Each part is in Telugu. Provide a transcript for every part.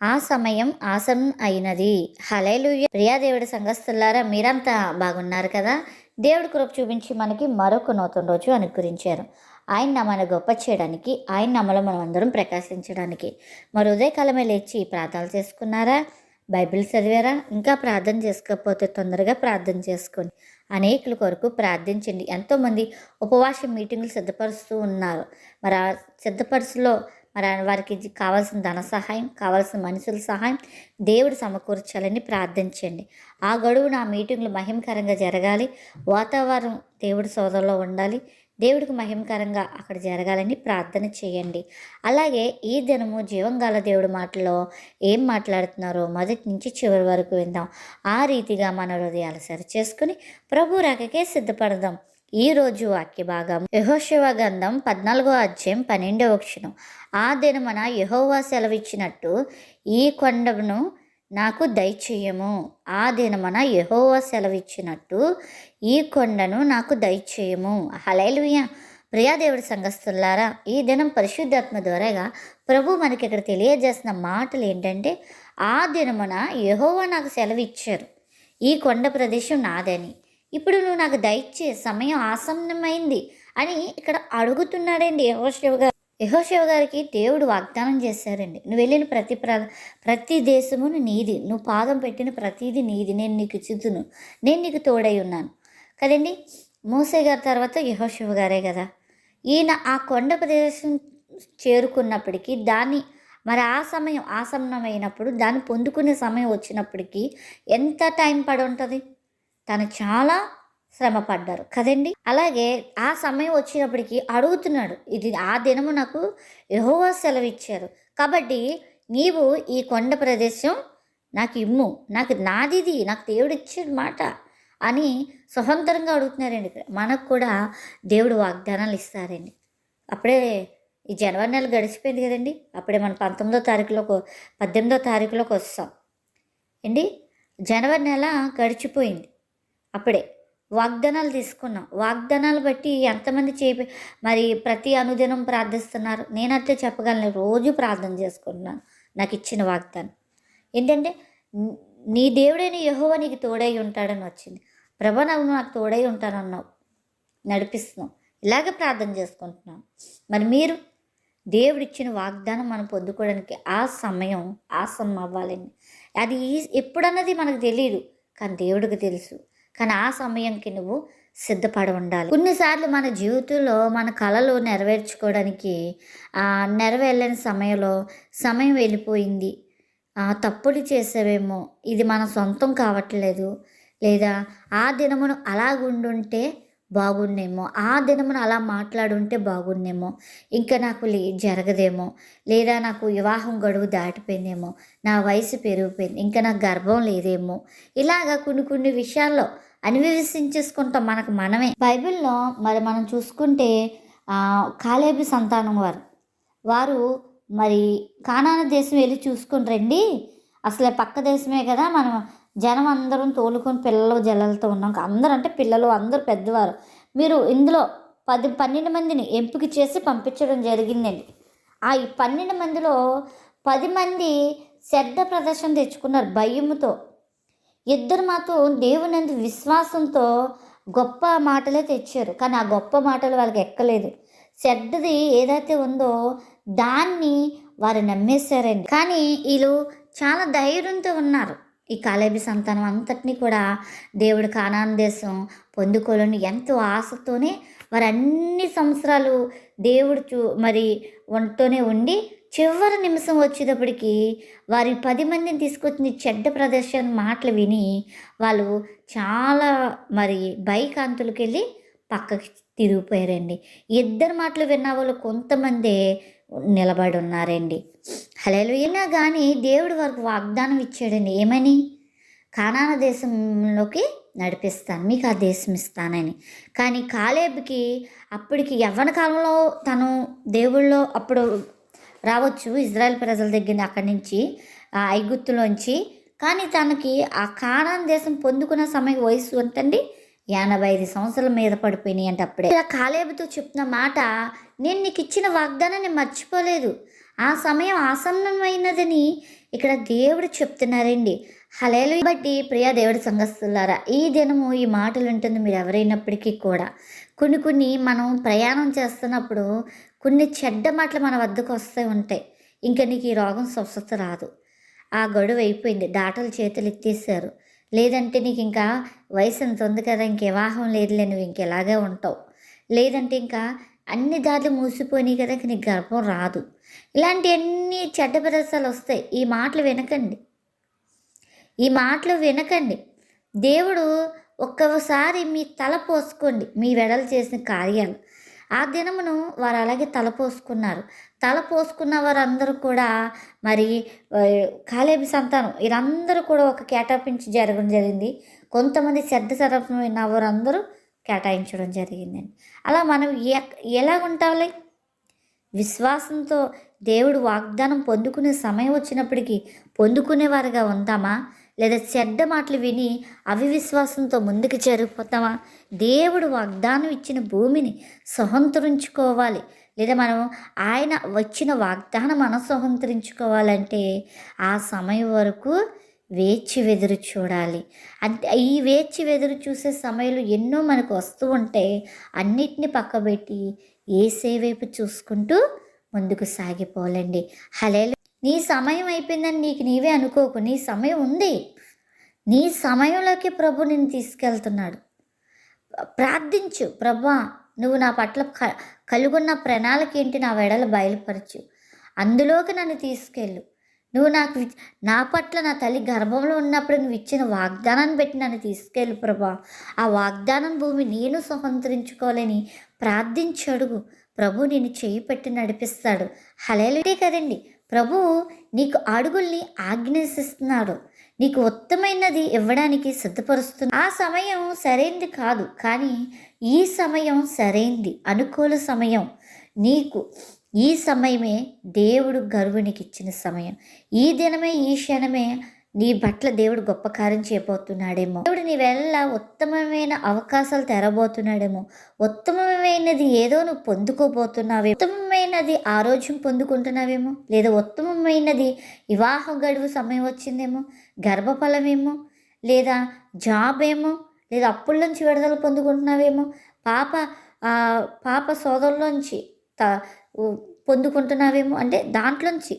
ఆ సమయం ఆసం అయినది. హలేలు ప్రియా దేవుడి సంఘస్థులారా మీరంతా బాగున్నారు కదా? దేవుడి కృప చూపించి మనకి మరొక నూతన రోజు అనుగ్రహించారు. ఆయన నమ్మను గొప్ప చేయడానికి ఆయన నమ్మలో మనం అందరం ప్రకాశించడానికి. మరి ఉదయకాలమే లేచి ప్రార్థనలు చేసుకున్నారా? బైబిల్ చదివారా? ఇంకా ప్రార్థన చేసుకోకపోతే తొందరగా ప్రార్థన చేసుకోండి. అనేకుల కొరకు ప్రార్థించండి. ఎంతోమంది ఉపవాస మీటింగులు సిద్ధపరుస్తూ ఉన్నారు. మరి ఆ సిద్ధపరుసులో మరి వారికి కావాల్సిన ధన సహాయం కావాల్సిన మనుషుల సహాయం దేవుడు సమకూర్చాలని ప్రార్థించండి. ఆ గడువు నా మీటింగ్లు మహిమకరంగా జరగాలి. వాతావరణం దేవుడి సోదరులో ఉండాలి. దేవుడికి మహిమకరంగా అక్కడ జరగాలని ప్రార్థన చేయండి. అలాగే ఈ దినము జీవంగాల దేవుడి మాటలో ఏం మాట్లాడుతున్నారో మొదటి నుంచి చివరి వరకు విందాం. ఆ రీతిగా మన హృదయాలు సరి చేసుకుని ప్రభు రాకకే సిద్ధపడదాం. ఈ రోజు వాక్య భాగం యహోశివ గంధం పద్నాలుగో అధ్యాయం పన్నెండవ క్షణం ఆ దినమన యహోవా సెలవిచ్చినట్టు ఈ కొండను నాకు దయచేయము. ఆ దినమన యహోవా సెలవిచ్చినట్టు ఈ కొండను నాకు దయచేయము. హలైలుయ ప్రియాదేవుడి సంఘస్థులారా ఈ దినం పరిశుద్ధాత్మ ద్వారాగా ప్రభు మనకి ఇక్కడ తెలియజేసిన మాటలు ఏంటంటే ఆ దినమున యహోవా నాకు సెలవిచ్చారు. ఈ కొండ ప్రదేశం నాదని. ఇప్పుడు నువ్వు నాకు దయచే సమయం ఆసన్నమైంది అని ఇక్కడ అడుగుతున్నాడండి యహోశివ గారు. యహోశివ గారికి దేవుడు వాగ్దానం చేశారండి. నువ్వు వెళ్ళిన ప్రతి ప్ర ప్రతి దేశమును నీది. నువ్వు పాదం పెట్టిన ప్రతిదీ నీది. నేను నీకు ఇచ్చుతును నేను నీకు తోడై ఉన్నాను. కదండి? మూసే గారి తర్వాత యహోశివ గారే కదా. ఈయన ఆ కొండ ప్రదేశం చేరుకున్నప్పటికీ దాన్ని మరి ఆ సమయం ఆసన్నమైనప్పుడు దాన్ని పొందుకునే సమయం వచ్చినప్పటికీ ఎంత టైం పడి ఉంటుంది తను చాలా శ్రమ పడ్డారు కదండి? అలాగే ఆ సమయం వచ్చినప్పటికీ అడుగుతున్నాడు ఇది ఆ దినము నాకు యహోవా సెలవిచ్చారు. కాబట్టి నీవు ఈ కొండ ప్రదేశం నాకు ఇమ్ము నాకు నాదిది నాకు దేవుడు ఇచ్చాడు మాట అని స్వతంత్రంగా అడుగుతున్నారండి. ఇక్కడ మనకు కూడా దేవుడు వాగ్దానాలు ఇస్తారండి. అప్పుడే ఈ జనవరి నెల గడిచిపోయింది కదండి? అప్పుడే మనం పంతొమ్మిదో తారీఖులోకి పద్దెనిమిదో తారీఖులోకి వస్తాం. ఏంటి జనవరి నెల గడిచిపోయింది. అప్పుడే వాగ్దానాలు తీసుకున్నాం. వాగ్దానాలు బట్టి ఎంతమంది చేపి మరి ప్రతి అనుదినం ప్రార్థిస్తున్నారు. నేనైతే చెప్పగలను రోజు ప్రార్థన చేసుకుంటున్నాను నాకు ఇచ్చిన వాగ్దానం. ఏంటంటే నీ- దేవుడైన యెహోవా నీకు తోడై ఉంటాడని వచ్చింది. ప్రభా నువ్వు నాకు తోడై ఉంటానన్నావు. నడిపిస్తున్నావు. ఇలాగే ప్రార్థన చేసుకుంటున్నాను మరి మీరు దేవుడిచ్చిన వాగ్దానం మనం పొందుకోవడానికి ఆ సమయం ఆసం అవ్వాలండి అది ఈ- ఎప్పుడన్నది మనకు తెలియదు కానీ దేవుడికి తెలుసు. కానీ ఆ సమయంకి నువ్వు సిద్ధపడి ఉండాలి. కొన్నిసార్లు మన జీవితంలో మన కళలు నెరవేర్చుకోవడానికి నెరవేర్లేని సమయంలో సమయం వెళ్ళిపోయింది. తప్పులు చేసావేమో ఇది మన సొంతం కావట్లేదు. లేదా ఆ దినమును అలాగుండుంటే బాగుండేమో ఆ దినమున అలా మాట్లాడుంటే బాగుండేమో ఇంకా నాకు లే జరగదేమో లేదా నాకు వివాహం గడువు దాటిపోయిందేమో నా వయసు పెరిగిపోయింది ఇంకా నాకు గర్భం లేదేమో ఇలాగా కొన్ని కొన్ని విషయాల్లో అన్వేషించేసుకుంటాం మనకు మనమే. బైబిల్లో మరి మనం చూసుకుంటే కాలేబి సంతానం వారు. వారు మరి కానాన దేశం వెళ్ళి చూసుకుని రండి. అసలే పక్క దేశమే కదా మనం. జనం అందరం తోలుకొని పిల్లలు జల్లలతో ఉన్నాం. అందరూ అంటే పిల్లలు అందరూ పెద్దవారు. మీరు ఇందులో పది పన్నెండు మందిని ఎంపిక చేసి పంపించడం జరిగిందండి. ఆ ఈ పన్నెండు మందిలో పది మంది శ్రద్ధ ప్రదర్శన తెచ్చుకున్నారు భయముతో. ఇద్దరు మాత్రం దేవునందు విశ్వాసంతో గొప్ప మాటలే తెచ్చారు. కానీ ఆ గొప్ప మాటలు వాళ్ళకి ఎక్కలేదు. చెడ్డది ఏదైతే ఉందో దాన్ని వారు నమ్మేశారండి. కానీ వీళ్ళు చాలా ధైర్యంతో ఉన్నారు. ఈ కాలేబీ సంతానం అంతటినీ కూడా దేవుడు కానాన్ దేశం పొందుకోవాలని ఎంతో ఆశతోనే వారు అన్ని సంవత్సరాలు దేవుడు చూ మరి వంటతోనే ఉండి చివరి నిమిషం వచ్చేటప్పటికి వారి పది మందిని తీసుకొచ్చిన చెడ్డ ప్రదర్శన మాటలు విని వాళ్ళు చాలా మరి బైకాంతులకి వెళ్ళి పక్కకి తిరిగిపోయారండి. ఇద్దరు మాటలు విన్న వాళ్ళు కొంతమందే నిలబడి ఉన్నారండి. హలో అయినా కానీ దేవుడు వారికి వాగ్దానం ఇచ్చాడండి. ఏమని? కానాన దేశంలోకి నడిపిస్తాను. మీకు ఆ దేశం ఇస్తానని. కానీ కాలేబుకి అప్పటికి యవ్వన కాలంలో తను దేవుళ్ళో అప్పుడు రావచ్చు ఇజ్రాయెల్ ప్రజల దగ్గర అక్కడి నుంచి ఐగుత్తులోంచి కానీ తనకి ఆ కానాన్ దేశం పొందుకున్న సమయం వయసు ఎంతండి? ఎనభై ఐదు సంవత్సరాల మీద పడిపోయినాయి అంటే అప్పుడే. ఇలా కాలేబుతో చెప్తున్న మాట నేను నీకు ఇచ్చిన వాగ్దానాన్ని మర్చిపోలేదు. ఆ సమయం ఆసన్నమైనదని ఇక్కడ దేవుడు చెప్తున్నారండి. హలేలు బట్టి ప్రియా దేవుడి సంఘస్థులారా ఈ దినము ఈ మాటలు ఉంటుంది మీరు ఎవరైనప్పటికీ కూడా కొన్ని కొన్ని మనం ప్రయాణం చేస్తున్నప్పుడు కొన్ని చెడ్డ మాటలు మన వద్దకు వస్తూ ఉంటాయి ఇంకా నీకు ఈ రోగం స్వస్థత రాదు. ఆ గడువు అయిపోయింది. డాటలు చేతులు ఎత్తేసారు లేదంటే నీకు ఇంకా వయసు ఎంత ఉంది కదా ఇంక వివాహం లేదులే నువ్వు ఇంకెలాగే ఉంటావు? లేదంటే ఇంకా అన్ని దారులు మూసిపోయినాయి కదా ఇంక నీకు గర్భం రాదు. ఇలాంటి అన్ని చెడ్డ ప్రదేశాలు వస్తాయి ఈ మాటలు వినకండి. ఈ మాటలు వినకండి. దేవుడు ఒక్కసారి మీ తల పోసుకోండి. మీ వెడలు చేసిన కార్యాలు. ఆ దినమును వారు అలాగే తల పోసుకున్నారు తల పోసుకున్న వారందరూ కూడా మరి కాలేబి సంతానం వీరందరూ కూడా ఒక కేటాయించి జరగడం జరిగింది. కొంతమంది శ్రద్ధ సరఫమైన వారందరూ కేటాయించడం జరిగిందండి అలా మనం ఎలా ఉంటాలి విశ్వాసంతో దేవుడు వాగ్దానం పొందుకునే సమయం వచ్చినప్పటికీ పొందుకునేవారుగా ఉందామా లేదా చెడ్డ మాటలు విని అవివిశ్వాసంతో ముందుకు జరిగిపోతామా దేవుడు వాగ్దానం ఇచ్చిన భూమిని సహంతరించుకోవాలి. లేదా మనం ఆయన వచ్చిన వాగ్దానం మనం సహంతరించుకోవాలంటే ఆ సమయం వరకు వేచి వెదురు చూడాలి. అంటే ఈ వేచి వెదురు చూసే సమయంలో ఎన్నో మనకు వస్తూ ఉంటే అన్నిటిని పక్కబెట్టి ఏసే వైపు చూసుకుంటూ ముందుకు సాగిపోవాలండి. హలే నీ సమయం అయిపోయిందని నీకు నీవే అనుకోకు. నీ సమయం ఉంది. నీ సమయంలోకి ప్రభు నిన్ను తీసుకెళ్తున్నాడు. ప్రార్థించు. ప్రభా నువ్వు నా పట్ల క కలుగున్న ప్రణాళిక ఏంటి? నా వెడలు బయలుపరచు. అందులోకి నన్ను తీసుకెళ్ళు. నువ్వు నాకు నా పట్ల నా తల్లి గర్భంలో ఉన్నప్పుడు నువ్వు ఇచ్చిన వాగ్దానాన్ని బట్టి నన్ను తీసుకెళ్ళు ప్రభా. ఆ వాగ్దానం భూమి నేను స్వతంత్రించుకోలేని. ప్రార్థించి అడుగు ప్రభు నేను చేయి పెట్టి నడిపిస్తాడు. హలేలుడే కదండి. ప్రభు నీకు అడుగుల్ని ఆజ్ఞాసిస్తున్నాడు. నీకు ఉత్తమైనది ఇవ్వడానికి సిద్ధపరుస్తుంది ఆ సమయం సరైంది కాదు కానీ ఈ సమయం సరైంది అనుకూల సమయం. నీకు ఈ సమయమే దేవుడు గర్వునికి ఇచ్చిన సమయం. ఈ దినమే ఈ క్షణమే నీ పట్ల దేవుడు గొప్ప కార్యం చేయబోతున్నాడేమో. దేవుడు నీ వెళ్ళ ఉత్తమమైన అవకాశాలు తెరబోతున్నాడేమో. ఉత్తమమైనది ఏదో నువ్వు పొందుకోబోతున్నావే ఉత్తమమైనది ఆరోగ్యం పొందుకుంటున్నావేమో. లేదా ఉత్తమమైనది వివాహ గడువు సమయం వచ్చిందేమో. గర్భఫలమేమో. లేదా జాబ్ ఏమో లేదా అప్పుల నుంచి విడుదల పొందుకుంటున్నావేమో. పాప పాప సోదరులోంచి త పొందుకుంటున్నావేమో. అంటే దాంట్లోంచి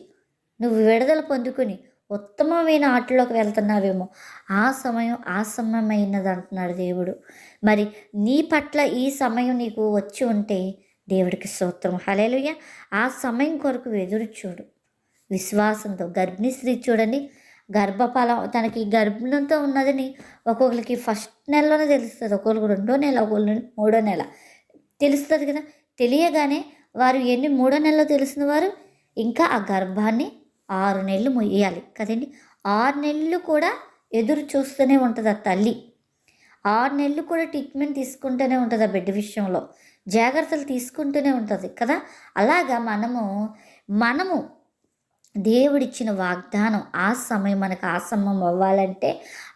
నువ్వు విడుదల పొందుకుని ఉత్తమమైన ఆటలోకి వెళ్తున్నావేమో. ఆ సమయం ఆసన్నమైనది అంటున్నాడు దేవుడు. మరి నీ పట్ల ఈ సమయం నీకు వచ్చి ఉంటే దేవుడికి స్తోత్రం. హలేలుయ్య ఆ సమయం కొరకు ఎదురు చూడు. విశ్వాసంతో గర్భిణీ స్త్రీ చూడండి. గర్భఫలం తనకి గర్భంతో ఉన్నదని ఒక్కొక్కరికి ఫస్ట్ నెలలోనే తెలుస్తుంది. ఒక్కొక్కరికి రెండో నెల ఒక్కొక్కరు మూడో నెల. తెలుస్తుంది కదా? తెలియగానే వారు ఎన్ని మూడో నెలలో తెలిసిన వారు? ఇంకా ఆ గర్భాన్ని ఆరు నెలలు మొయ్యాలి కదండి. ఆరు నెలలు కూడా ఎదురు చూస్తూనే ఉంటుంది ఆ తల్లి? ఆరు నెలలు కూడా ట్రీట్మెంట్ తీసుకుంటూనే ఉంటుంది ఆ బిడ్డ విషయంలో? జాగ్రత్తలు తీసుకుంటూనే ఉంటుంది కదా? అలాగా మనము మనము దేవుడిచ్చిన వాగ్దానం ఆ సమయం మనకు ఆ సమయం అవ్వాలంటే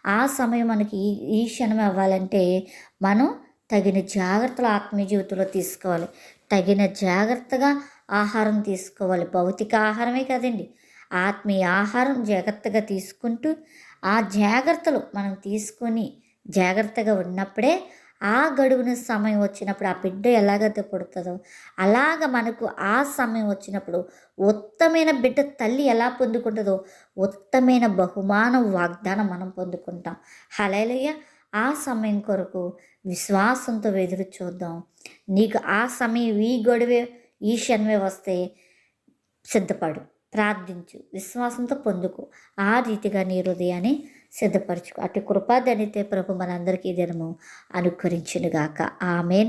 ఆ సమయం మనకి ఈ ఈ క్షణం అవ్వాలంటే మనం తగిన జాగ్రత్తలు ఆత్మీయ జీవితంలో తీసుకోవాలి. తగిన జాగ్రత్తగా ఆహారం తీసుకోవాలి. భౌతిక ఆహారమే కదండి. ఆత్మీయ ఆహారం జాగ్రత్తగా తీసుకుంటూ ఆ జాగ్రత్తలు మనం తీసుకొని జాగ్రత్తగా ఉన్నప్పుడే ఆ గడువున సమయం వచ్చినప్పుడు ఆ బిడ్డ ఎలాగైతే పుడుతుందో అలాగ మనకు ఆ సమయం వచ్చినప్పుడు ఉత్తమైన బిడ్డ తల్లి ఎలా పొందుకుంటుందో ఉత్తమైన బహుమానం వాగ్దానం మనం పొందుకుంటాం. హలేలయ్య ఆ సమయం కొరకు విశ్వాసంతో ఎదురు చూద్దాం. నీకు ఆ సమయం ఈ గొడవే ఈ క్షణమే వస్తే సిద్ధపడు. ప్రార్థించు. విశ్వాసంతో పొందుకో. ఆ రీతిగా నీ హృదయాన్ని సిద్ధపరచుకో. అటు కృపాదనితే ప్రభు మనందరికీ దినము అనుకరించునుగాక. ఆమె